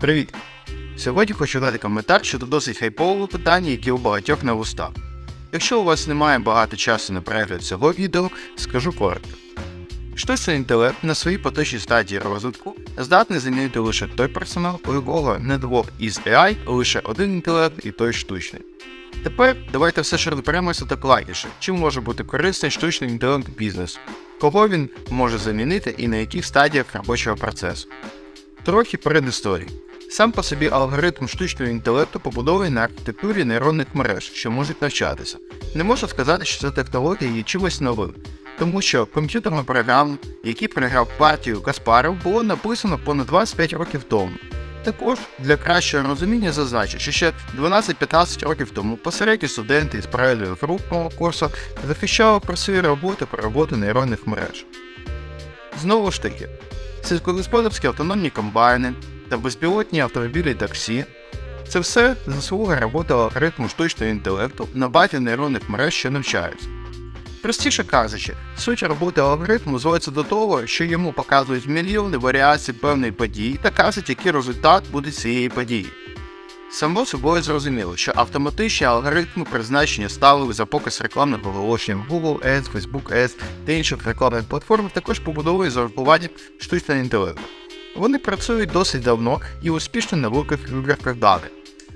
Привіт! Сьогодні хочу дати коментар щодо досить хайпового питання, яке у багатьох на вустах. Якщо у вас немає багато часу на перегляд цього відео, скажу коротко. Штучний інтелект на своїй поточній стадії розвитку здатний замінити лише той персонал, у якого не двох із AI, лише один інтелект і той штучний. Тепер давайте все ж розберемося докладніше, чим може бути корисний штучний інтелект бізнесу, кого він може замінити і на яких стадіях робочого процесу. Трохи передісторії. Сам по собі алгоритм штучного інтелекту побудований на архітектурі нейронних мереж, що можуть навчатися. Не можу сказати, що ця технологія є чимось новим, тому що комп'ютерну програму, який програв партію Каспаров, було написано понад 25 років тому. Також для кращого розуміння зазначу, що ще 12-15 років тому посередні студенти із паралельного групного курсу захищали про свої роботи про роботу нейронних мереж. Знову ж таки, сільськогосподарські автономні комбайни та безпілотні автомобілі таксі це все заслуга роботи алгоритму штучного інтелекту на базі нейронних мереж, що навчаються. Простіше кажучи, суть роботи алгоритму зводиться до того, що йому показують мільйони варіацій певної події та кажуть, який результат буде цієї події. Само собою зрозуміло, що автоматичні алгоритми призначення ставили за показ рекламних оголошень Google Ads, Facebook Ads та інших рекламних платформ також побудовують за урахуванням штучного інтелекту. Вони працюють досить давно і успішно на великих вибірках даних.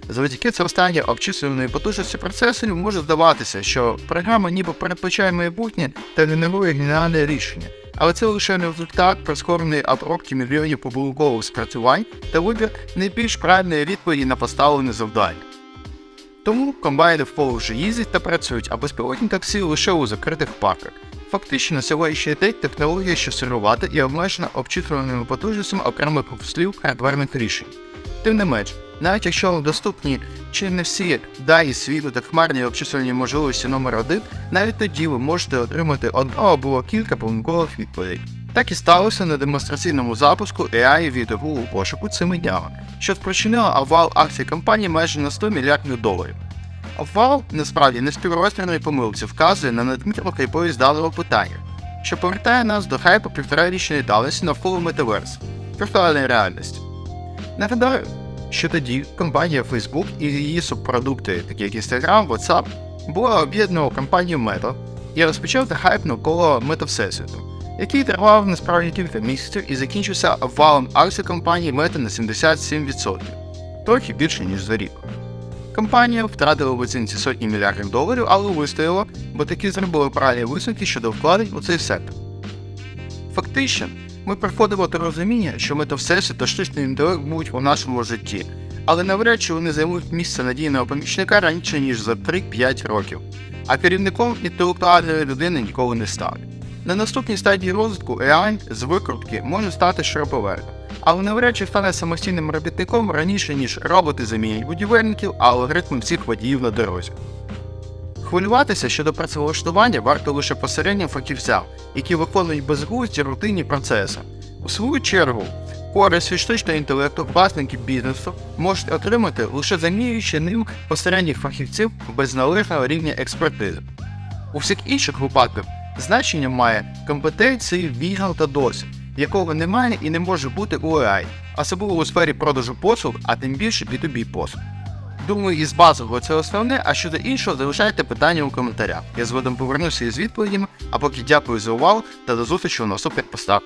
Завдяки зростанню обчислюваної потужності процесорів може здаватися, що програма ніби передбачає майбутнє та генерує геніальне рішення, але це лише результат прискореної обробки мільйонів побудинкових спрацювань та вибір найбільш правильної відповіді на поставлене завдання. Тому комбайни в поле вже їздять та працюють, а безпілотні таксі лише у закритих парках. Фактично, сьогоднішній день технологія, що сирувати і обмежена обчислюваними потужностями окремих слів хардверних рішень. Тим не менш, навіть якщо доступні чи не всі дані світу та хмарні обчислювальні можливості номер 1 навіть тоді ви можете отримати одну або кілька помилкових відповідей. Так і сталося на демонстраційному запуску AI від Google пошуку цими днями, що спричинило авал акцій компанії майже на 100 мільярдів доларів. Обвал насправді не співрозмірної помилці вказує на надмірну хайповість даного питання, що повертає нас до хайпу півторарічної давності навколо метаверсу, віртуальної реальності. Нагадаю, що тоді компанія Facebook і її субпродукти, такі як Instagram, WhatsApp, була об'єднана у компанію Meta і розпочався хайп навколо Мета-всесвіту, який тривав насправді кілька місяців і закінчився обвалом акцій компанії Meta на 77%, трохи більше ніж за рік. Компанія втратила в оцінці сотні мільярдів доларів, але вистояла, бо таки зробили правильні висновки щодо вкладень у цей сектор. Фактично, ми приходимо до розуміння, що метавсесвіт та штучний інтелект будуть у нашому житті, але навряд чи вони займуть місце надійного помічника раніше ніж за 3-5 років, а керівником інтелектуальної людини ніколи не стане. На наступній стадії розвитку AI з викрутки може стати шуруповертом, але навряд чи стане самостійним робітником раніше, ніж роботи замінять будівельників, а алгоритми всіх водіїв на дорозі. Хвилюватися щодо працевлаштування варто лише посереднім фахівцям, які виконують безглузді рутинні процеси. У свою чергу, користь від штучного інтелекту власники бізнесу можуть отримати лише замінюючи ним посередніх фахівців без належного рівня експертизи. У всіх інших випадках значення має компетенції, вігал та досвід, якого немає і не може бути у AI, особливо у сфері продажу послуг, а тим більше B2B послуг. Думаю, із базового це основне, а щодо іншого залишайте питання у коментарях. Я згодом повернуся із відповідями, а поки дякую за увагу та до зустрічі у наступних постах.